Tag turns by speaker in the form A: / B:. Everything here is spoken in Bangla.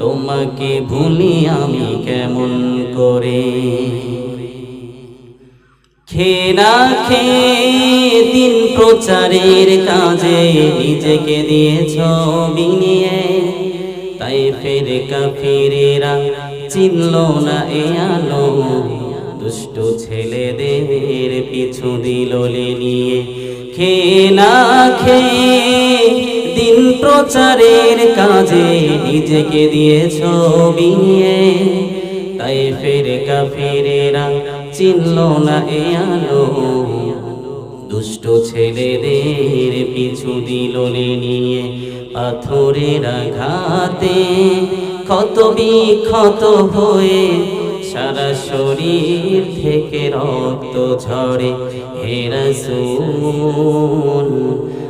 A: তোমাকে ভুলি আমি কেমন করে? খেনা খেয়ে দিন প্রচারের কাজে নিজেকে দিয়েছ বিনিয়ে। তাই ফের কাফিরেরা চিনল না এ আলো দুষ্ট ছেলেদের পিছু দিল নিয়ে। খেয়ে না খেয়ে দিন প্রচারের কাজে নিজেকে দিয়েছ বিনিয়ে তাই ফের কাফিরেরা চিনল না এ আলো। দুষ্ট ছেলেদের পিছু দিল নিয়ে পাথরের আঘাতে। ক্ষত বিক্ষত হয়ে সারা শরীর থেকে রক্ত ঝরে হে রাসূল।